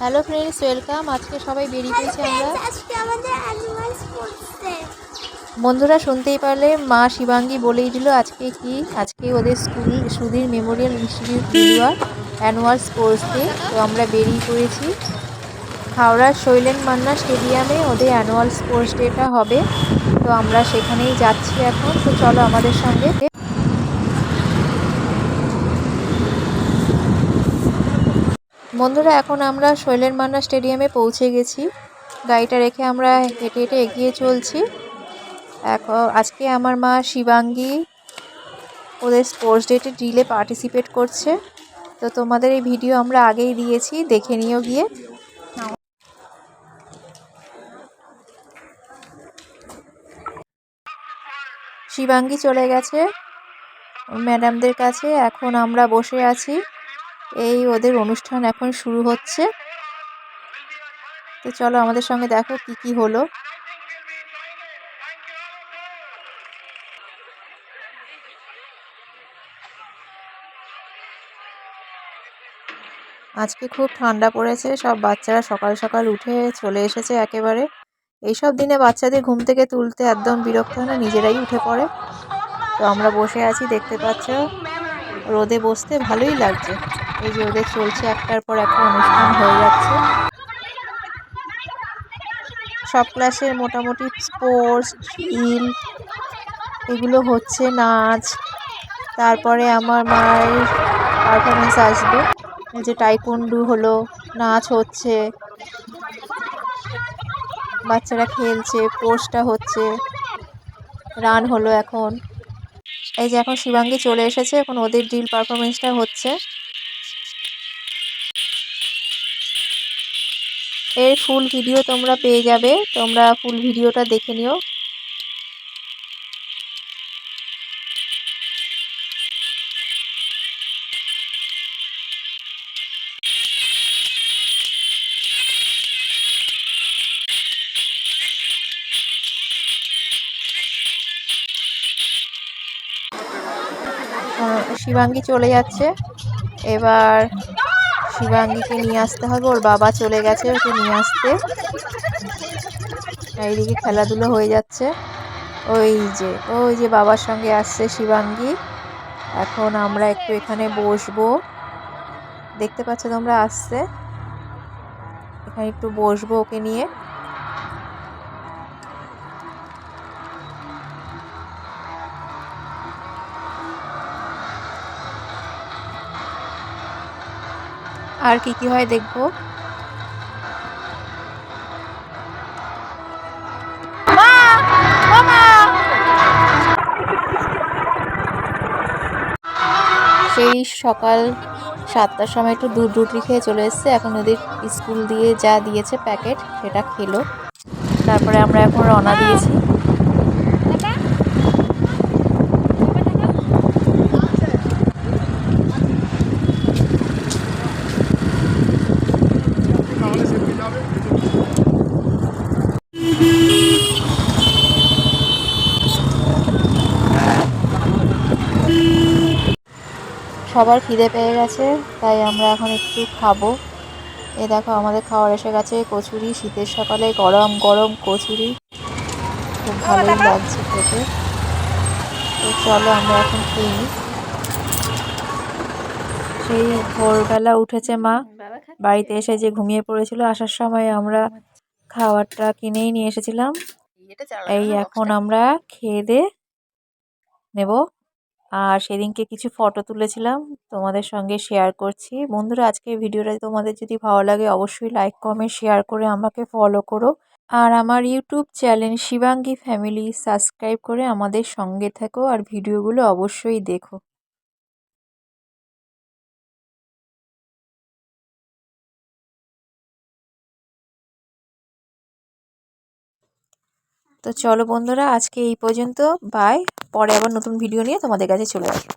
Hello friends welcome. আজকে সবাই বেরিয়ে পড়েছি আমরা। আজকে আমাদের বন্ধুরা শুনতেই পারলে মা শিবাঙ্গী বলেই দিল আজকে কি? আজকে ওদের school Sudhir memorial institute Liluah annual sports day তো আমরা বেরিয়ে পড়েছি। হাওড়ার শৈলেন মান্না স্টেডিয়ামে ওদের অ্যানুয়াল স্পোর্টস ডেটা হবে। তো আমরা সেখানেই যাচ্ছি এখন। তো চলো আমাদের সঙ্গে। বন্ধুরা, এখন আমরা শৈলেন মান্না স্টেডিয়ামে পৌঁছে গেছি। গাড়িটা রেখে আমরা হেঁটে হেঁটে এগিয়ে চলছি। এখন আজকে আমার মা শিবাঙ্গী ওদের স্পোর্টস ডেটে ড্রিলে পার্টিসিপেট করছে। তো তোমাদের এই ভিডিও আমরা আগেই দিয়েছি, দেখে নিও গিয়ে। শিবাঙ্গী চলে গেছে। ম্যাডামদের কাছে এখন আমরা বসে আছি। এই ওদের অনুষ্ঠান এখন শুরু হচ্ছে। তো চলো আমাদের সঙ্গে দেখো কি কি হলো। আজকে খুব ঠান্ডা পড়েছে, সব বাচ্চারা সকাল সকাল উঠে চলে এসেছে একেবারে। এইসব দিনে বাচ্চাদের ঘুম থেকে তুলতে একদম বিরক্ত হয় না, নিজেরাই উঠে পড়ে। তো আমরা বসে আছি, দেখতে পাচ্ছ, রোদে বসতে ভালোই লাগছে। এই যে ওদের চলছে একটার পর একটা অনুষ্ঠান হয়ে যাচ্ছে। সব ক্লাসের মোটামুটি স্পোর্টস ড্রিল এগুলো হচ্ছে নাচ। তারপরে আমার মায়ের পারফরমেন্স আসবে। এই যে টাইকুন্ডু হলো, নাচ হচ্ছে, বাচ্চারা খেলছে পোস্টটা হচ্ছে রান হলো এখন। এই যে এখন শিবাঙ্গী চলে এসেছে, এখন ওদের ড্রিল পারফরমেন্সটা হচ্ছে। এর ফুল ভিডিও তোমরা পেয়ে যাবে। তোমরা ফুল ভিডিওটা দেখে নিও। শিবাঙ্গী চলে যাচ্ছে। এবার শিবাঙ্গীকে নিয়ে আসতে হবে, ওর বাবা চলে গেছে ওকে নিয়ে আসতে। এইদিকে খেলাধুলো হয়ে যাচ্ছে। ওই যে ওই যে বাবার সঙ্গে আসছে শিবাঙ্গী। এখন আমরা একটু এখানে বসবো। দেখতে পাচ্ছ তোমরা আসছে। এখানে একটু বসবো ওকে নিয়ে। আর কি কি হয় দেখব। সেই সকাল সাতটার সময় একটু দুধ রুটি খেয়ে চলে এসেছে। এখন ওদের স্কুল দিয়ে যা দিয়েছে প্যাকেট সেটা খেলো। তারপরে আমরা এখন রওনা দিয়েছি। সবার খিদে পেয়ে গেছে তাই আমরা এখন একটু খাব। এ দেখো আমাদের খাওয়ার এসে গেছে কচুরি শীতের সকালে গরম গরম কচুরি। খুব ভালোই লাগছে খেতে। তো চলো আমরা এখন খেয়ে নিই। সেই ভোরবেলা উঠেছে মা। বাড়িতে এসে যে ঘুমিয়ে পড়েছিল আসার সময় আমরা খাবারটা কিনেই নিয়ে এসেছিলাম। এই এখন আমরা খেয়ে দে নেব। আর সেদিনকে কিছু ফটো তুলেছিলাম তোমাদের সঙ্গে শেয়ার করছি। বন্ধুরা, আজকের ভিডিওটা তোমাদের যদি ভালো লাগে অবশ্যই লাইক কমেন্ট শেয়ার করে আমাকে ফলো করো। আর আমার YouTube channel Shivangi family subscribe করে আমাদের সঙ্গে থেকো আর ভিডিওগুলো অবশ্যই দেখো। তো চলো বন্ধুরা, আজকে এই পর্যন্ত। বাই পরে আবার নতুন ভিডিও নিয়ে তোমাদের কাছে চলে আসব।